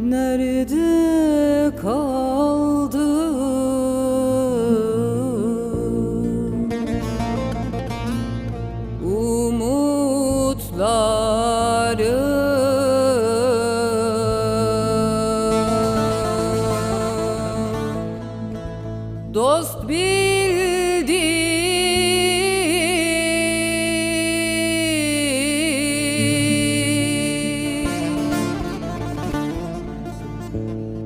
Nerede kaldı? Umutlarım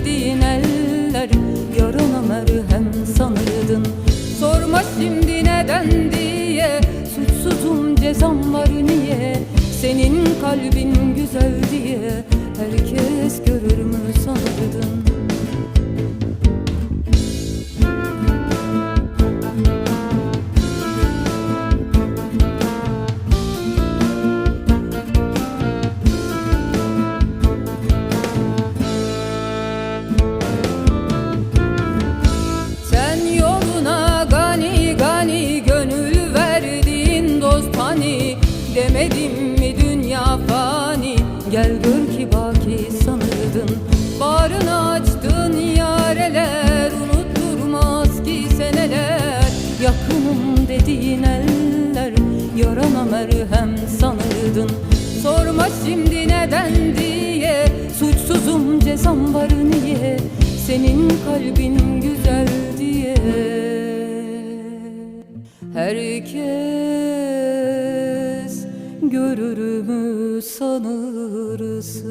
dediğin eller Yarana merhem sanırdın. Sorma şimdi neden diye Suçsuzum cezam var niye? Senin kalbin güzel Demedim mi dünya fani? Gel gör ki baki sanırdın Bağrını açtın yareler Unutturmaz ki seneler. Yakınım dediğin eller Yarana merhem sanırdın Sorma şimdi neden diye Suçsuzum cezam var niye? Senin kalbin güzel diye. Herkes görürümü sanırsın.